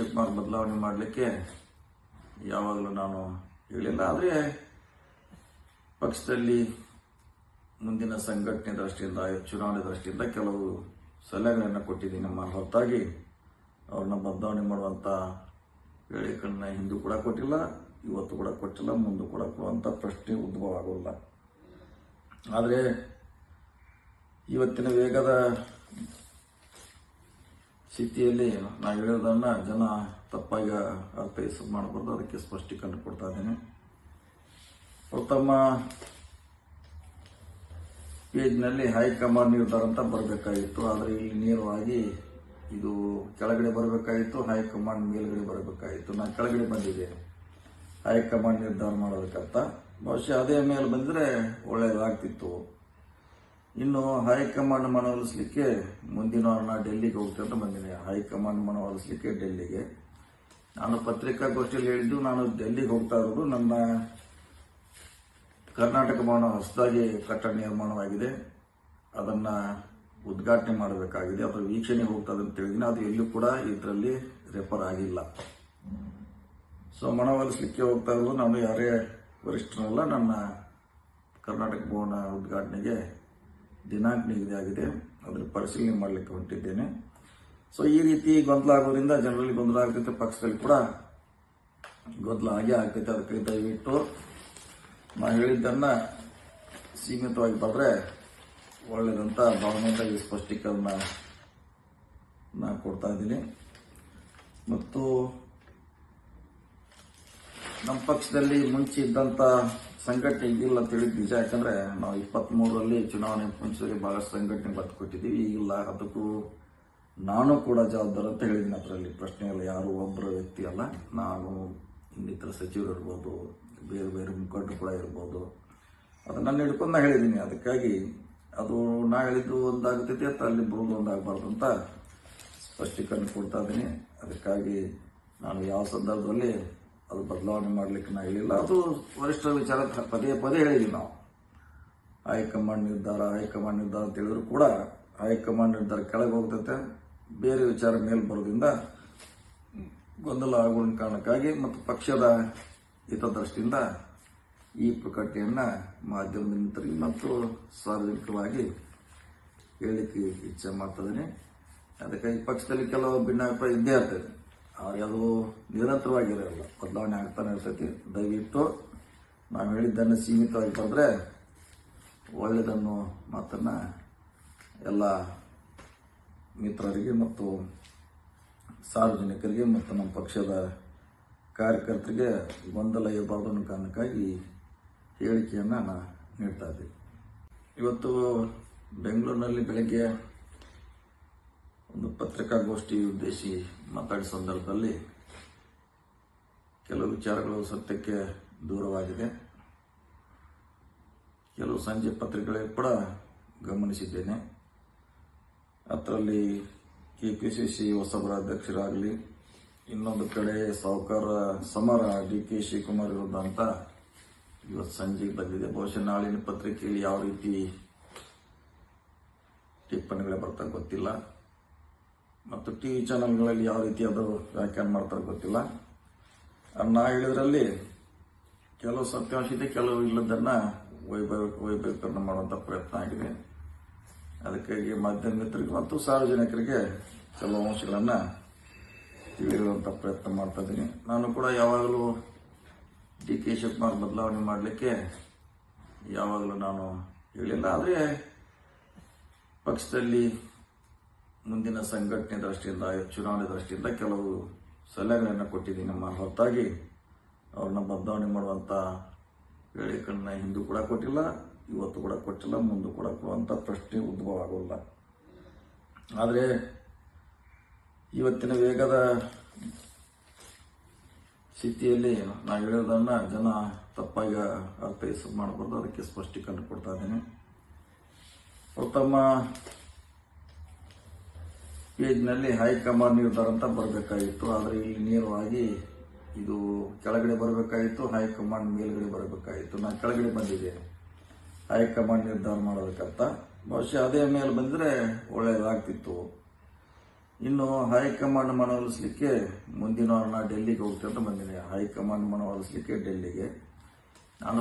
ಶಿವಕುಮಾರ್ ಬದಲಾವಣೆ ಮಾಡಲಿಕ್ಕೆ ಯಾವಾಗಲೂ ನಾನು ಹೇಳಿಲ್ಲ. ಆದರೆ ಪಕ್ಷದಲ್ಲಿ ಮುಂದಿನ ಸಂಘಟನೆ ದೃಷ್ಟಿಯಿಂದ, ಚುನಾವಣೆ ದೃಷ್ಟಿಯಿಂದ ಕೆಲವು ಸಲಹೆಗಳನ್ನು ಕೊಟ್ಟಿದ್ದೀನಿ ನಮ್ಮ ಹೊರತಾಗಿ. ಅವ್ರನ್ನ ಬದಲಾವಣೆ ಮಾಡುವಂಥ ಹೇಳಿಕೆಗಳನ್ನ ಹಿಂದೂ ಕೂಡ ಕೊಟ್ಟಿಲ್ಲ, ಇವತ್ತು ಕೂಡ ಕೊಟ್ಟಿಲ್ಲ, ಮುಂದೆ ಕೂಡ ಕೊಡುವಂಥ ಪ್ರಶ್ನೆ ಉದ್ಭವ ಆಗೋಲ್ಲ ಆದರೆ ಇವತ್ತಿನ ವೇಗದ ಸ್ಥಿತಿಯಲ್ಲಿ ನಾವು ಹೇಳೋದನ್ನ ಜನ ತಪ್ಪಾಗಿ ಅರ್ಥೈಸ ಮಾಡಬಾರ್ದು. ಅದಕ್ಕೆ ಸ್ಪಷ್ಟೀಕರಣ ಕೊಡ್ತಾ ಇದ್ದೀನಿ. ಪ್ರಥಮ ಪೇಜ್ನಲ್ಲಿ ಹೈಕಮಾಂಡ್ ನಿರ್ಧಾರ ಅಂತ ಬರಬೇಕಾಗಿತ್ತು. ಆದರೆ ಇಲ್ಲಿ ನೇರವಾಗಿ ಇದು ಕೆಳಗಡೆ ಬರಬೇಕಾಗಿತ್ತು, ಹೈಕಮಾಂಡ್ ಮೇಲ್ಗಡೆ ಬರಬೇಕಾಗಿತ್ತು. ನಾನು ಕೆಳಗಡೆ ಬಂದಿದ್ದೇನೆ ಹೈಕಮಾಂಡ್ ನಿರ್ಧಾರ ಮಾಡೋದಕ್ಕಂತ. ಬಹುಶಃ ಅದೇ ಮೇಲೆ ಬಂದರೆ ಒಳ್ಳೆಯದಾಗ್ತಿತ್ತು ಇನ್ನು ಹೈಕಮಾಂಡ್ ಮನವೊಲಿಸಲಿಕ್ಕೆ ಮುಂದಿನ ವಾರ ಡೆಲ್ಲಿಗೆ ಹೋಗ್ತಂತ ಬಂದಿನಿ ಹೈಕಮಾಂಡ್ ಮನವೊಲಿಸಲಿಕ್ಕೆ ಡೆಲ್ಲಿಗೆ. ನಾನು ಪತ್ರಿಕಾಗೋಷ್ಠಿಯಲ್ಲಿ ಹೇಳಿದ್ದು, ನಾನು ಡೆಲ್ಲಿಗೆ ಹೋಗ್ತಾ ಇರೋದು ನನ್ನ ಕರ್ನಾಟಕ ಭವನ ಹೊಸದಾಗಿ ಕಟ್ಟಡ ನಿರ್ಮಾಣವಾಗಿದೆ. ಅದನ್ನು ಉದ್ಘಾಟನೆ ಮಾಡಬೇಕಾಗಿದೆ. ಅದರ ವೀಕ್ಷಣೆ ಹೋಗ್ತದೆ ಅಂತ ಹೇಳಿದ್ದೀನಿ. ಅದು ಎಲ್ಲೂ ಕೂಡ ಇದರಲ್ಲಿ ರೆಫರ್ ಆಗಿಲ್ಲ. ಸೊ ಮನವೊಲಿಸಲಿಕ್ಕೆ ಹೋಗ್ತಾ ಇರೋದು. ನಾನು ಯಾರೇ ವರಿಷ್ಠರಲ್ಲ, ನನ್ನ ಕರ್ನಾಟಕ ಭವನ ಉದ್ಘಾಟನೆಗೆ ದಿನಾಂಕ ನಿಗದಿಯಾಗಿದೆ ಅದರ ಪರಿಶೀಲನೆ ಮಾಡಲಿಕ್ಕೆ ಹೊಂಟಿದ್ದೇನೆ. ಸೊ ಈ ರೀತಿ ಗೊಂದಲ ಆಗೋದ್ರಿಂದ ಜನರಲ್ಲಿ ಗೊಂದಲ ಆಗ್ತೈತೆ. ಪಕ್ಷದಲ್ಲಿ ಕೂಡ ಗೊಂದಲ ಆಗೇ ಆಗ್ತೈತೆ. ಅದಕ್ಕೆ ದಯವಿಟ್ಟು ನಾನು ಹೇಳಿದ್ದನ್ನ ಸೀಮಿತವಾಗಿ ಬರೆದ್ರೆ ಒಳ್ಳೆಯದಂತ ಭಾವನೆಯಿಂದ ಈ ಸ್ಪಷ್ಟೀಕರಣ ನಾನು ಕೊಡ್ತಾ ಇದ್ದೀನಿ. ಮತ್ತು ನಮ್ಮ ಪಕ್ಷದಲ್ಲಿ ಮುಂಚೆ ಇದ್ದಂಥ ಸಂಘಟನೆ ಈಗಿಲ್ಲ ಅಂತ ಹೇಳಿದ್ ನಿಜ. ಯಾಕಂದ್ರೆ ನಾವು ಇಪ್ಪತ್ತ್ ಮೂರರಲ್ಲಿ ಚುನಾವಣೆ ಮುಂಚೆ ಬಹಳಷ್ಟು ಸಂಘಟನೆ ಬತ್ತು ಕೊಟ್ಟಿದ್ದೀವಿ. ಈಗಿಲ್ಲ, ಅದಕ್ಕೂ ನಾನು ಕೂಡ ಜವಾಬ್ದಾರ ಅಂತ ಹೇಳಿದ್ದೀನಿ ಅದರಲ್ಲಿ. ಪ್ರಶ್ನೆ ಇಲ್ಲ ಯಾರು ಒಬ್ಬರ ವ್ಯಕ್ತಿ ಅಲ್ಲ. ನಾನು ಇನ್ನಿತರ ಸಚಿವರು ಇರ್ಬೋದು, ಬೇರೆ ಬೇರೆ ಮುಖಂಡರು ಕೂಡ ಇರ್ಬೋದು. ಅದನ್ನ ನಾನು ಹಿಡ್ಕೊಂಡು ನಾ ಹೇಳಿದ್ದೀನಿ ಅದಕ್ಕಾಗಿ ಅದು ನಾ ಹೇಳಿದ್ದು ಒಂದಾಗ್ತೈತಿ ಅಥವಾ ಅಲ್ಲಿ ಬರೋದು ಒಂದಾಗಬಾರ್ದು ಅಂತ ಸ್ಪಷ್ಟೀಕರಣ ಕೊಡ್ತಾ ಇದ್ದೀನಿ ಅದಕ್ಕಾಗಿ ನಾನು ಯಾವ ಸಂದರ್ಭದಲ್ಲಿ ಅದು ಬದಲಾವಣೆ ಮಾಡಲಿಕ್ಕೆ ನಾ ಹೇಳಿಲ್ಲ. ಅದು ವರಿಷ್ಠರ ವಿಚಾರ ಪದೇ ಪದೇ ಹೇಳಿದ್ವಿ ನಾವು. ಹೈಕಮಾಂಡ್ ನಿರ್ಧಾರ ಹೈಕಮಾಂಡ್ ನಿರ್ಧಾರ ಅಂತ ಹೇಳಿದ್ರು ಕೂಡ ಹೈಕಮಾಂಡ್ ನಿರ್ಧಾರ ಕೆಳಗೆ ಹೋಗ್ತೈತೆ. ಬೇರೆ ವಿಚಾರ ಮೇಲೆ ಬರೋದ್ರಿಂದ ಗೊಂದಲ ಆಗುವ ಕಾರಣಕ್ಕಾಗಿ ಮತ್ತು ಪಕ್ಷದ ಹಿತದೃಷ್ಟಿಯಿಂದ ಈ ಪ್ರಕಟಣೆಯನ್ನ ಮಾಧ್ಯಮದ ಮಿತ್ರರಿಗೆ ಮತ್ತು ಸಾರ್ವಜನಿಕವಾಗಿ ಹೇಳಿಕೆ ಇಚ್ಛೆ ಮಾಡ್ತಿದ್ದೀನಿ ಅದಕ್ಕಾಗಿ ಪಕ್ಷದಲ್ಲಿ ಕೆಲವು ಭಿನ್ನಾಭಿಪ್ರಾಯ ಇದ್ದೇ ಇರ್ತದೆ. ಅದು ನಿರಂತರವಾಗಿರಲ್ಲ. ಬದಲಾವಣೆ ಆಗ್ತಾನೆ ಇರ್ತೈತಿ ದಯವಿಟ್ಟು ನಾವು ಹೇಳಿದ್ದನ್ನು ಸೀಮಿತವಾಗಿ ಬಂದರೆ ಒಳ್ಳೆಯದನ್ನು ಮಾತನ್ನು ಎಲ್ಲ ಮಿತ್ರರಿಗೆ ಮತ್ತು ಸಾರ್ವಜನಿಕರಿಗೆ ಮತ್ತು ನಮ್ಮ ಪಕ್ಷದ ಕಾರ್ಯಕರ್ತರಿಗೆ ಗೊಂದಲ ಇರಬಾರ್ದು ಅನ್ನೋ ಕಾರಣಕ್ಕಾಗಿ ಹೇಳಿಕೆಯನ್ನು ನಾನು ನೀಡ್ತಾ ಇದ್ದೀನಿ. ಇವತ್ತು ಬೆಂಗಳೂರಿನಲ್ಲಿ ಬೆಳಗ್ಗೆ ಪತ್ರಿಕಾಗೋಷ್ಠಿ ಉದ್ದೇಶಿ ಮಾತಾಡಿದ ಸಂದರ್ಭದಲ್ಲಿ ಕೆಲವು ವಿಚಾರಗಳು ಸತ್ಯಕ್ಕೆ ದೂರವಾಗಿದೆ. ಕೆಲವು ಸಂಜೆ ಪತ್ರಿಕೆಗಳಿಗೆ ಕೂಡ ಗಮನಿಸಿದ್ದೇನೆ. ಅದರಲ್ಲಿ ಕೆ ಪಿ ಸಿ ಸಿ ಹೊಸಬರ ಅಧ್ಯಕ್ಷರಾಗಲಿ, ಇನ್ನೊಂದು ಕಡೆ ಸಾಹುಕಾರ ಸಮರ ಡಿ ಕೆ ಶಿವಕುಮಾರ್ ವಿರುದ್ಧ ಅಂತ ಇವತ್ತು ಸಂಜೆಗೆ ಬಂದಿದೆ. ಬಹುಶಃ ನಾಳಿನ ಪತ್ರಿಕೆಯಲ್ಲಿ ಯಾವ ರೀತಿ ಟಿಪ್ಪಣಿಗಳೇ ಬರ್ತಾ ಗೊತ್ತಿಲ್ಲ. ಮತ್ತು ಟಿ ವಿ ಚಾನಲ್ಗಳಲ್ಲಿ ಯಾವ ರೀತಿ ಅದು ವ್ಯಾಖ್ಯಾನ ಮಾಡ್ತಾರೆ ಗೊತ್ತಿಲ್ಲ. ನಾ ಹೇಳಿದ್ರಲ್ಲಿ ಕೆಲವು ಸತ್ಯಾಂಶ ಇದೆ ಕೆಲವು ಇಲ್ಲದನ್ನ ವೈಭವ ವೈಭವೀಕರಣ ಮಾಡುವಂಥ ಪ್ರಯತ್ನ ಆಗಿದೆ. ಅದಕ್ಕಾಗಿ ಮಾಧ್ಯಮ ಮಿತ್ರರಿಗೆ ಮತ್ತು ಸಾರ್ವಜನಿಕರಿಗೆ ಕೆಲವು ಅಂಶಗಳನ್ನು ತಿಳಿಯುವಂಥ ಪ್ರಯತ್ನ ಮಾಡ್ತಾ ಇದ್ದೀನಿ. ನಾನು ಕೂಡ ಯಾವಾಗಲೂ ಡಿ ಕೆ ಶಿವಕುಮಾರ್ ಬದಲಾವಣೆ ಮಾಡಲಿಕ್ಕೆ ಯಾವಾಗಲೂ ನಾನು ಹೇಳಿಲ್ಲ. ಆದರೆ ಪಕ್ಷದಲ್ಲಿ ಮುಂದಿನ ಸಂಘಟನೆ ದೃಷ್ಟಿಯಿಂದ, ಚುನಾವಣೆ ದೃಷ್ಟಿಯಿಂದ ಕೆಲವು ಸಲಹೆಗಳನ್ನು ಕೊಟ್ಟಿದ್ದೀನಿ. ನಮ್ಮ ಹೊರತಾಗಿ ಅವ್ರನ್ನ ಬದಲಾವಣೆ ಮಾಡುವಂಥ ಹೇಳಿಕೆಗಳನ್ನ ಹಿಂದೂ ಕೂಡ ಕೊಟ್ಟಿಲ್ಲ, ಇವತ್ತು ಕೂಡ ಕೊಟ್ಟಿಲ್ಲ, ಮುಂದೆ ಕೂಡ ಕೊಡುವಂಥ ಪ್ರಶ್ನೆ ಉದ್ಭವ ಆಗೋಲ್ಲ. ಆದರೆ ಇವತ್ತಿನ ವೇಗದ ಸ್ಥಿತಿಯಲ್ಲಿ ನಾನು ಹೇಳೋದನ್ನ ಜನ ತಪ್ಪಾಗಿ ಅರ್ಥೈಸ ಮಾಡಬಾರ್ದು. ಅದಕ್ಕೆ ಸ್ಪಷ್ಟೀಕರಣ ಕೊಡ್ತಾ ಇದ್ದೀನಿ. ಪ್ರಥಮ ಪೇಜ್ನಲ್ಲಿ ಹೈಕಮಾಂಡ್ ನಿರ್ಧಾರ ಅಂತ ಬರಬೇಕಾಗಿತ್ತು. ಆದರೆ ಇಲ್ಲಿ ನೇರವಾಗಿ ಇದು ಕೆಳಗಡೆ ಬರಬೇಕಾಗಿತ್ತು, ಹೈಕಮಾಂಡ್ ಮೇಲ್ಗಡೆ ಬರಬೇಕಾಗಿತ್ತು. ನಾನು ಕೆಳಗಡೆ ಬಂದಿದೆ ಹೈಕಮಾಂಡ್ ನಿರ್ಧಾರ ಮಾಡೋದಕ್ಕಂತ ಬಹುಶಃ ಅದೇ ಮೇಲೆ ಬಂದರೆ ಒಳ್ಳೆಯದಾಗ್ತಿತ್ತು ಇನ್ನು ಹೈಕಮಾಂಡ್ ಮನವೊಲಿಸಲಿಕ್ಕೆ ಮುಂದಿನ ವಾರ ನಾ ಡೆಲ್ಲಿಗೆ ಹೋಗ್ತಂತ ಬಂದಿನಿ ಹೈಕಮಾಂಡ್ ಮನವೊಲಿಸಲಿಕ್ಕೆ ಡೆಲ್ಲಿಗೆ. ನಾನು